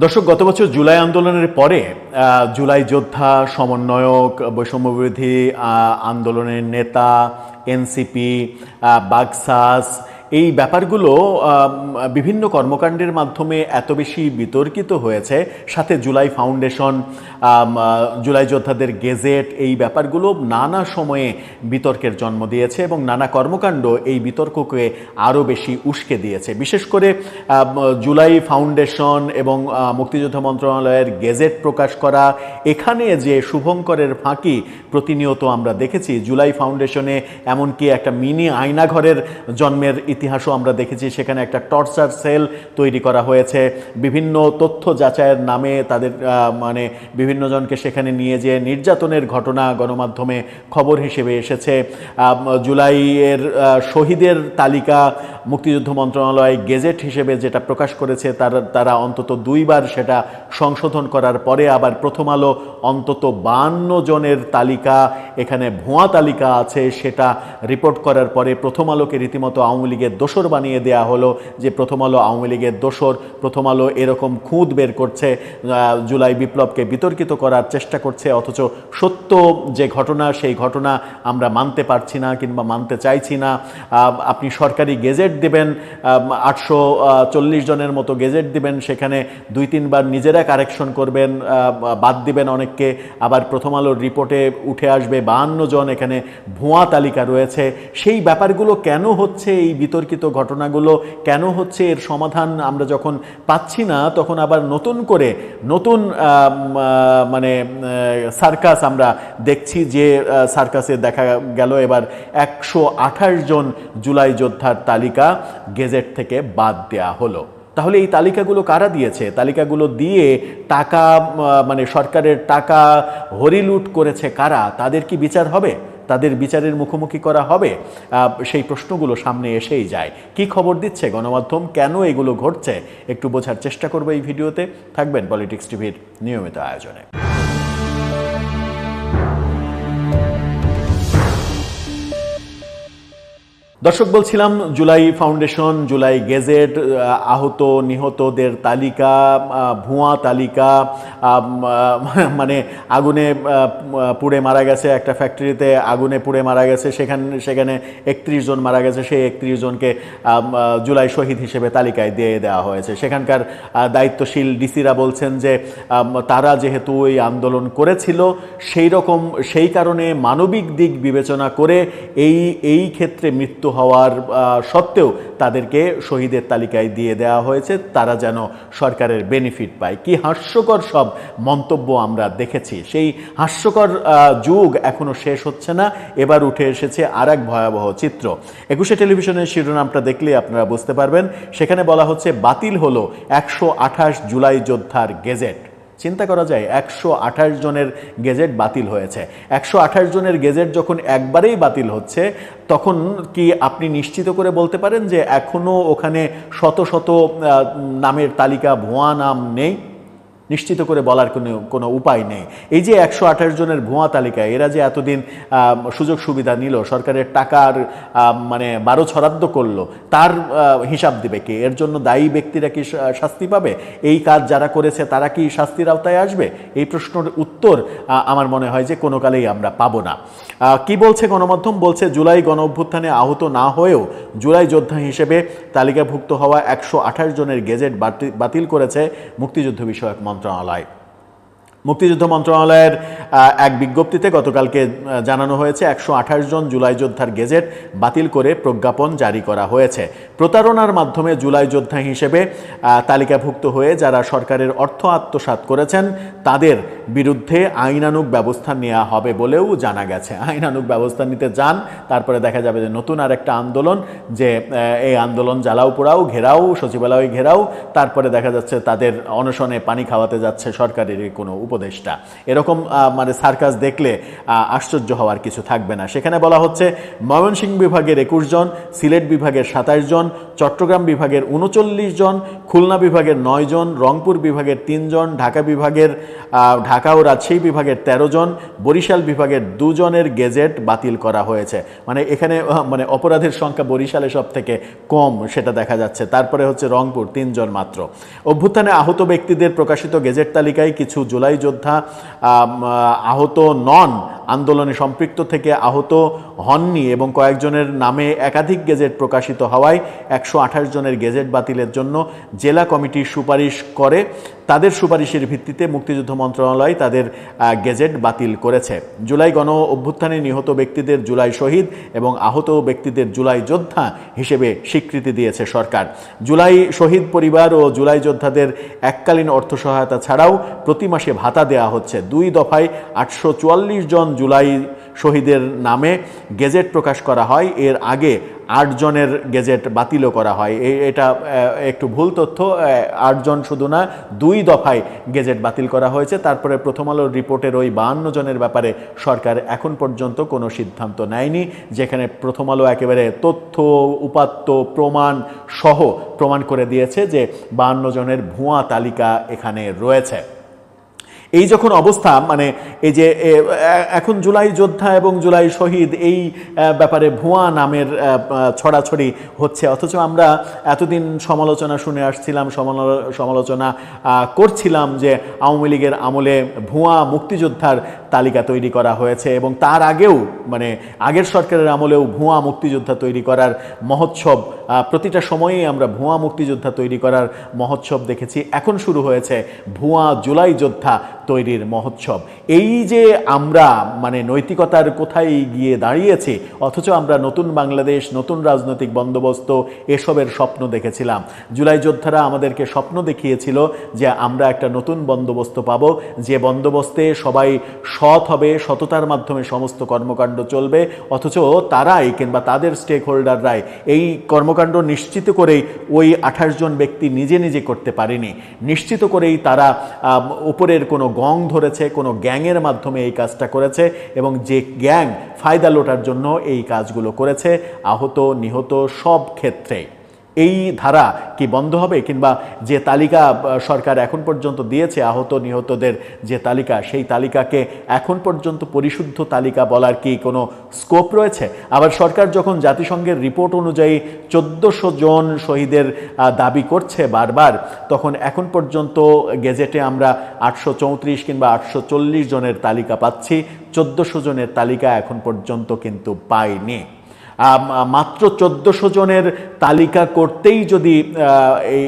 দর্শক গত বছর জুলাই আন্দোলনের পরে জুলাই যোদ্ধা সমন্বয়ক বৈষম্যবিরোধী আন্দোলনের নেতা এনসিপি বাগসাস এই ব্যাপারগুলো বিভিন্ন কর্মকাণ্ডের মাধ্যমে এত বেশি বিতর্কিত হয়েছে। সাথে জুলাই ফাউন্ডেশন জুলাই যোদ্ধাদের গেজেট, এই ব্যাপারগুলো নানা সময়ে বিতর্কের জন্ম দিয়েছে এবং নানা কর্মকাণ্ড এই বিতর্ককে আরও বেশি উস্কে দিয়েছে। বিশেষ করে জুলাই ফাউন্ডেশন এবং মুক্তিযোদ্ধা মন্ত্রণালয়ের গেজেট প্রকাশ করা, এখানে যে শুভঙ্করের ফাঁকি প্রতিনিয়ত আমরা দেখেছি। জুলাই ফাউন্ডেশনে এমনকি একটা মিনি আয়নাঘরের জন্মের ইতিহাসও আমরা দেখেছি, সেখানে একটা টর্চার সেল তৈরি করা হয়েছে। বিভিন্ন তথ্য যাচাইয়ের নামে তাদের মানে বিভিন্ন জনকে সেখানে নিয়ে যেয়ে নির্যাতনের ঘটনা গণমাধ্যমে খবর হিসেবে এসেছে। জুলাইয়ের শহীদের তালিকা মুক্তিযুদ্ধ মন্ত্রণালয় গেজেট হিসেবে যেটা প্রকাশ করেছে, তার, তারা অন্তত দুইবার সেটা সংশোধন করার পরে আবার প্রথম আলো অন্তত বান্ন জনের তালিকা, এখানে ভুয়া তালিকা আছে, সেটা রিপোর্ট করার পরে প্রথম আলোকে রীতিমতো আওয়ামী লীগের দোসর বানিয়ে দেয়া হলো যে প্রথম আলো আওয়ামী লীগের দোসর প্রথম আলো এরকম খুঁত বের করছে জুলাই বিপ্লবকে বিতর্কিত করার চেষ্টা করছে, অথচ সত্য যে ঘটনা, সেই ঘটনা আমরা মানতে পারছি না কিংবা মানতে চাইছি না। আপনি সরকারি গেজেট দেবেন আটশো চল্লিশ জনের মতো গেজেট দিবেন, সেখানে দুই তিনবার নিজেরা কারেকশন করবেন বাদ দিবেন অনেককে, আবার প্রথম আলোর রিপোর্টে উঠে আসবে বাহান্ন জন, এখানে ভুয়া তালিকা রয়েছে। সেই ব্যাপারগুলো কেন হচ্ছে এই বিতর্কিত ঘটনাগুলো কেন হচ্ছে, এর সমাধান আমরা যখন পাচ্ছি না, তখন আবার নতুন করে নতুন মানে সার্কাস আমরা দেখছি যে সার্কাসে দেখা গেল এবার একশো আঠাশ জন জুলাই যোদ্ধার তালিকা গেজেট থেকে বাদ দেয়া হলো। তাহলে এই তালিকাগুলো কারা দিয়েছে? তালিকাগুলো দিয়ে টাকা মানে সরকারের টাকা হরিলুট করেছে কারা? তাদের কি বিচার হবে? তাদের বিচারের মুখোমুখি করা হবে সেই প্রশ্নগুলো সামনে এসেই যায়। কি খবর দিচ্ছে গণমাধ্যম? কেন এগুলো ঘটছে? একটু বোঝার চেষ্টা করব এই ভিডিওতে। থাকবেন পলিটিক্স টিভির নিয়মিত আয়োজনে। দর্শক, বলছিলাম জুলাই ফাউন্ডেশন, জুলাই গেজেট আহত, নিহতদের তালিকা ভুয়া তালিকা মানে আগুনে পুড়ে মারা গেছে একটা ফ্যাক্টরিতে, আগুনে পুড়ে মারা গেছে, সেখানে সেখানে একত্রিশ জন মারা গেছে, সেই একত্রিশ জনকে জুলাই শহীদ হিসেবে তালিকায় দিয়ে দেওয়া হয়েছে। সেখানকার দায়িত্বশীল ডিসিরা বলছেন যে তারা যেহেতু ওই আন্দোলন করেছিল, সেই রকম, সেই কারণে মানবিক দিক বিবেচনা করে এই এই ক্ষেত্রে মৃত্যু হওয়ার সত্ত্বেও তাদেরকে শহীদের তালিকায় দিয়ে দেওয়া হয়েছে। তারা যেন সরকারের বেনিফিট পায়। কি হাস্যকর সব মন্তব্য আমরা দেখেছি। সেই হাস্যকর যুগ এখনও শেষ হচ্ছে না। এবার উঠে এসেছে আর এক ভয়াবহ চিত্র। একুশে টেলিভিশনের শিরোনামটা দেখলে আপনারা বুঝতে পারবেন। সেখানে বলা হচ্ছে, বাতিল হলো একশো আঠাশ জুলাই যোদ্ধার গেজেট। চিন্তা করা যায়, একশো আঠাশ জনের গেজেট বাতিল হয়েছে। একশো আঠাশ জনের গেজেট যখন একবারেই বাতিল হচ্ছে, তখন কি আপনি নিশ্চিত করে বলতে পারেন যে এখনও ওখানে শত শত নামের তালিকা ভুয়া নাম নেই? নিশ্চিত করে বলার কোনো কোনো উপায় নেই। এই যে একশো আঠাশ জনের ভুয়া তালিকা, এরা যে এতদিন সুযোগ সুবিধা নিল, সরকারের টাকার মানে বারো ছরাদ্দ করল, তার হিসাব দিবে কে? এর জন্য দায়ী ব্যক্তিরা কি শাস্তি পাবে? এই কাজ যারা করেছে, তারা কি শাস্তির আওতায় আসবে? এই প্রশ্নের উত্তর আমার মনে হয় যে কোনো কালেই আমরা পাবো না। কি বলছে গণমাধ্যম? বলছে, জুলাই গণ অভ্যুত্থানে আহত না হয়েও জুলাই যোদ্ধা হিসেবে তালিকাভুক্ত হওয়া একশো আঠাশ জনের গেজেট বাতি- বাতিল করেছে মুক্তিযুদ্ধ বিষয়ক মন্ত্রণালয় long-term. মুক্তিযুদ্ধ মন্ত্রণালয়ের এক বিজ্ঞপ্তিতে গতকালকে জানানো হয়েছে, একশো আঠাশ জন জুলাই যোদ্ধার গেজেট বাতিল করে প্রজ্ঞাপন জারি করা হয়েছে। প্রতারণার মাধ্যমে জুলাই যোদ্ধা হিসেবে তালিকাভুক্ত হয়ে যারা সরকারের অর্থ আত্মসাৎ করেছেন, তাদের বিরুদ্ধে আইনানুগ ব্যবস্থা নেওয়া হবে বলেও জানা গেছে। আইনানুগ ব্যবস্থা নিতে যান, তারপরে দেখা যাবে যে নতুন আর একটা আন্দোলন, যে এই আন্দোলন জ্বালাও পোড়াও, ঘেরাও, সচিবালয় ঘেরাও, তারপরে দেখা যাচ্ছে তাদের অনশনে পানি খাওয়াতে যাচ্ছে সরকারের কোনো উপদেষ্টা। এরকম মানে সার্কাস দেখলে আশ্চর্য হওয়ার কিছু থাকবে না। সেখানে বলা হচ্ছে, ময়মনসিংহ বিভাগের একুশ জন, সিলেট বিভাগের সাতাশ জন চট্টগ্রাম বিভাগের উনচল্লিশ জন, খুলনা বিভাগের নয় জন, রংপুর বিভাগের তিনজন ঢাকা বিভাগের ঢাকা ও রাজশাহী বিভাগের তেরো জন, বরিশাল বিভাগের দুজনের গেজেট বাতিল করা হয়েছে। মানে এখানে মানে অপরাধের সংখ্যা বরিশালে সব থেকে কম সেটা দেখা যাচ্ছে। তারপরে হচ্ছে রংপুর তিনজন মাত্র। অভ্যুত্থানে আহত ব্যক্তিদের প্রকাশিত গেজেট তালিকায় কিছু জুলাই যোদ্ধা আহত নন আন্দোলনে সম্পৃক্ত থেকে আহত হননি এবং কয়েকজনের নামে একাধিক গেজেট প্রকাশিত হওয়ায় একশো আঠাশ জনের গেজেট বাতিলের জন্য জেলা কমিটি সুপারিশ করে। তাদের সুপারিশের ভিত্তিতে মুক্তিযুদ্ধ মন্ত্রণালয় তাদের গেজেট বাতিল করেছে। জুলাই গণ অভ্যুত্থানে নিহত ব্যক্তিদের জুলাই শহীদ এবং আহত ব্যক্তিদের জুলাই যোদ্ধা হিসেবে স্বীকৃতি দিয়েছে সরকার। জুলাই শহীদ পরিবার ও জুলাই যোদ্ধাদের এককালীন অর্থ সহায়তা ছাড়াও প্রতি মাসে ভাতা দেওয়া হচ্ছে। দুই দফায় আটশো চুয়াল্লিশ জন জুলাই শহীদের নামে গেজেট প্রকাশ করা হয়। এর আগে আটজনের গেজেট বাতিলও করা হয়। এটা একটু ভুল তথ্য আটজন শুধু না, দুই দফায় গেজেট বাতিল করা হয়েছে। তারপরে প্রথম আলোর রিপোর্টের ওই বাহান্ন জনের ব্যাপারে সরকার এখন পর্যন্ত কোনো সিদ্ধান্ত নেয়নি, যেখানে প্রথম আলো একেবারে তথ্য, উপাত্ত, প্রমাণ সহ প্রমাণ করে দিয়েছে যে বাহান্ন জনের ভুয়া তালিকা এখানে রয়েছে। এই যখন অবস্থা মানে এই যে এখন জুলাই যোদ্ধা এবং জুলাই শহীদ, এই ব্যাপারে ভুয়া নামের ছড়াছড়ি হচ্ছে। অথচ আমরা এতদিন সমালোচনা শুনে আসছিলাম সমালোচনা করছিলাম যে আওয়ামী লীগের আমলে ভুয়া মুক্তিযোদ্ধার তালিকা তৈরি করা হয়েছে এবং তার আগেও মানে আগের সরকারের আমলেও ভুয়া মুক্তিযোদ্ধা তৈরি করার মহোৎসব প্রতিটা সময়েই আমরা ভুয়া মুক্তিযোদ্ধা তৈরি করার মহোৎসব দেখেছি। এখন শুরু হয়েছে ভুয়া জুলাই যোদ্ধা তৈরির মহোৎসব। এই যে আমরা মানে নৈতিকতার কোথায় গিয়ে দাঁড়িয়েছে, অথচ আমরা নতুন বাংলাদেশ, নতুন রাজনৈতিক বন্দোবস্ত, এসবের স্বপ্ন দেখেছিলাম। জুলাই যোদ্ধারা আমাদেরকে স্বপ্ন দেখিয়েছিল যে আমরা একটা নতুন বন্দোবস্ত পাবো। যে বন্দোবস্তে সবাই সৎ হবে, সততার মাধ্যমে সমস্ত কর্মকাণ্ড চলবে, অথচ তারাই কিংবা তাদের স্টেক হোল্ডাররাই এই কর্মকাণ্ড নিশ্চিত করেই ওই আঠাশ জন ব্যক্তি নিজে নিজে করতে পারেনি। নিশ্চিত করেই তারা উপরের কোনো গং ধরেছে, কোনো গ্যাংয়ের মাধ্যমে এই কাজটা করেছে এবং যে গ্যাং ফায়দা লোটার জন্য এই কাজগুলো করেছে, আহত, নিহত সব ক্ষেত্রে এই ধারা কি বন্ধ হবে কিংবা যে তালিকা সরকার এখন পর্যন্ত দিয়েছে, আহত নিহতদের যে তালিকা, সেই তালিকাকে এখন পর্যন্ত পরিশুদ্ধ তালিকা বলার কি কোনো স্কোপ রয়েছে? আবার সরকার যখন জাতিসংঘের রিপোর্ট অনুযায়ী চোদ্দোশো জন শহীদের দাবি করছে বারবার, তখন এখন পর্যন্ত গেজেটে আমরা আটশো চৌত্রিশ কিংবা আটশো চল্লিশ জনের তালিকা পাচ্ছি। চোদ্দোশো জনের তালিকা এখন পর্যন্ত কিন্তু পাইনি। মাত্র চোদ্দোশো জনের তালিকা করতেই যদি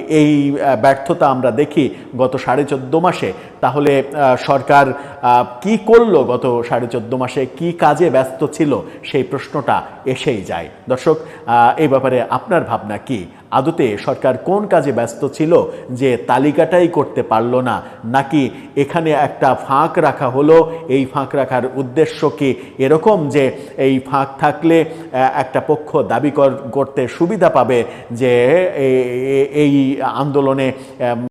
এই- ব্যর্থতা আমরা দেখি গত সাড়ে চোদ্দ মাসে, তাহলে সরকার কি করল গত সাড়ে চোদ্দ মাসে, কি কাজে ব্যস্ত ছিল, সেই প্রশ্নটা এসেই যায়। দর্শক এই ব্যাপারে আপনার ভাবনা কি? আদতে সরকার কোন কাজে ব্যস্ত ছিল যে তালিকাটাই করতে পারল না? নাকি এখানে একটা ফাঁক রাখা হলো? এই ফাঁক রাখার উদ্দেশ্য কি এরকম যে এই ফাঁক থাকলে একটা পক্ষ দাবি কর- করতে সুবিধা পাবে যে এই আন্দোলনে